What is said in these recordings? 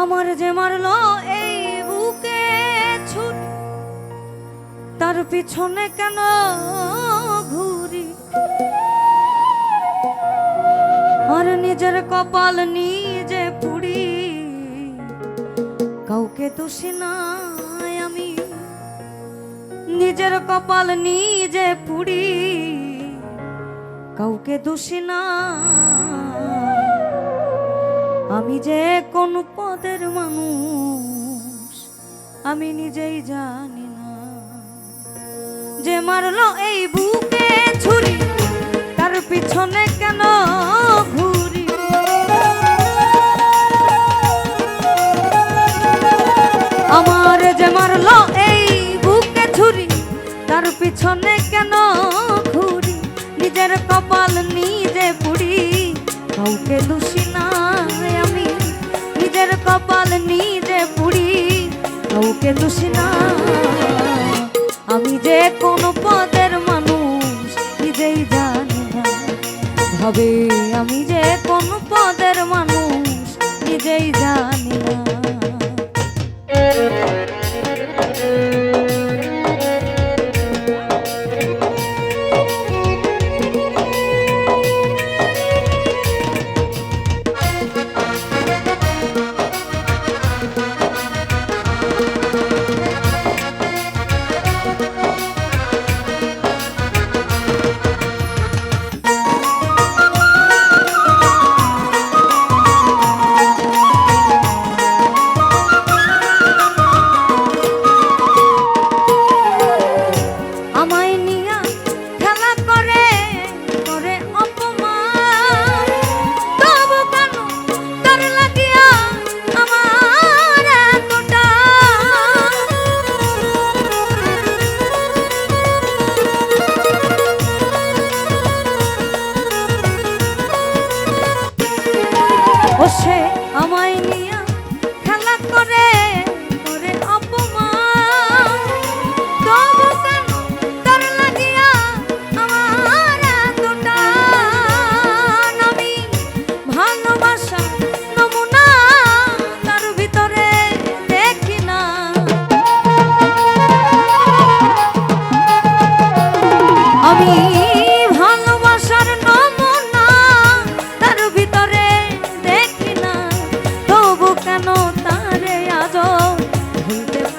আমার যে মারলো এই বুকে ছুট, তার পিছনে কেন ঘুরি? আর নিজের কপাল নিজে পুড়ি, কাউকে দোষী নাই আমি। নিজের কপাল নিজে পুড়ি, কাউকে দোষী না আমি যে কোন পদের মানুষ, আমি নিজেই জানি না। যে মারলো এই বুকে ছুরি, তার পিছনে কেন ঘুরি কাউকে দোষী না, আমি যে কোন পদের মানুষ, নিজেই জানি না। ভাবে আমি যে কোন পদের মানুষ, নিজেই জানি না।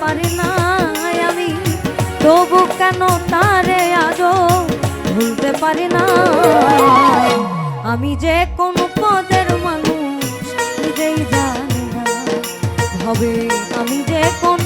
পারি না আমি। তবু কেন তারে আজও ভুলতে পারি না? আমি যে কোন পদের মানুষ নিজেই জানি না। হবে আমি যে কোন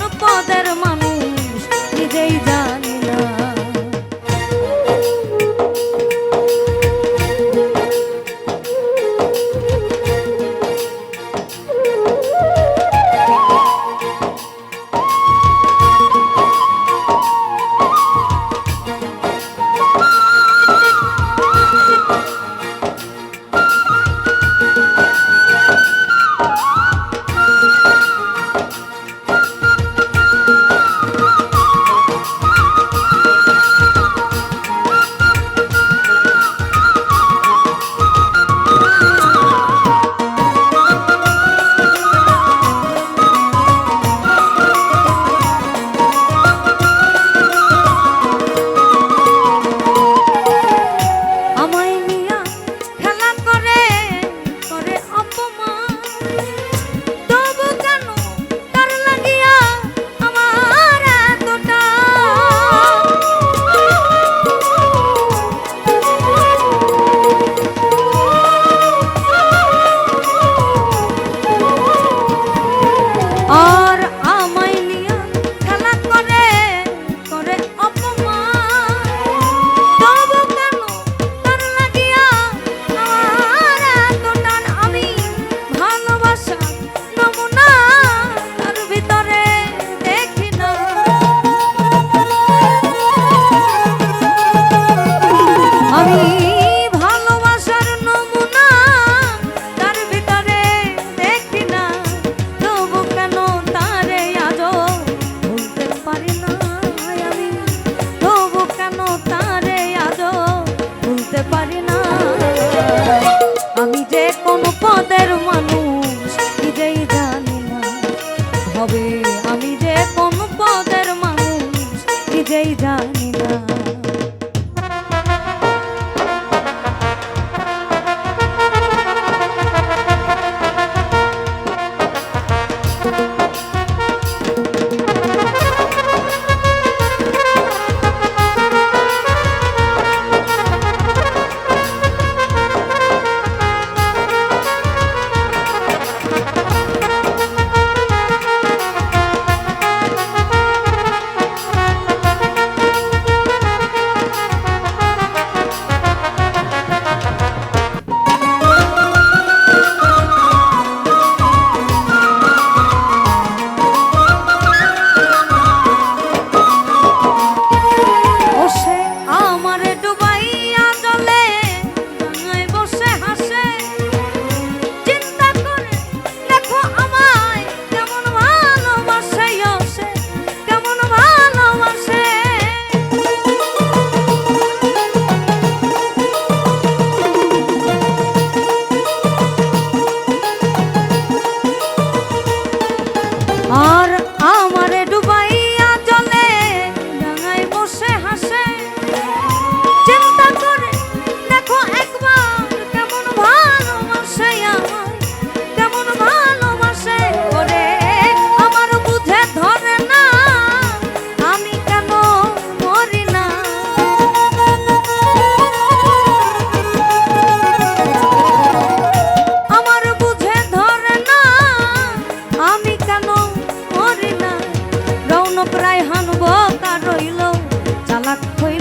Please.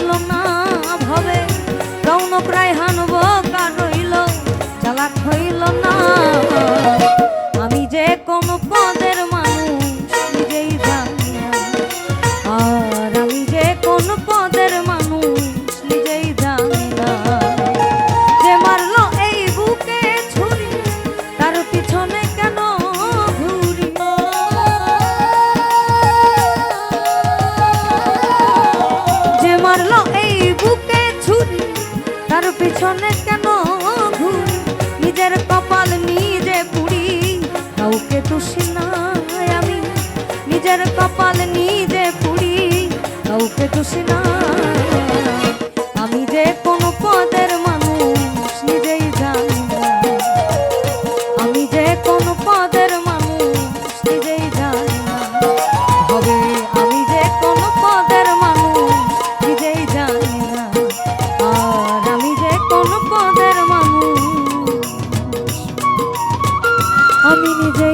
মারলো এই বুকে ছুরি? তার পিছনে কেন ঘুরি? নিজের কপাল নিজে পুরি। কাউকে তুষি না আমি। নিজের কপাল নিজে পুরি। কাউকে তুষি না আমি নিজেই জানি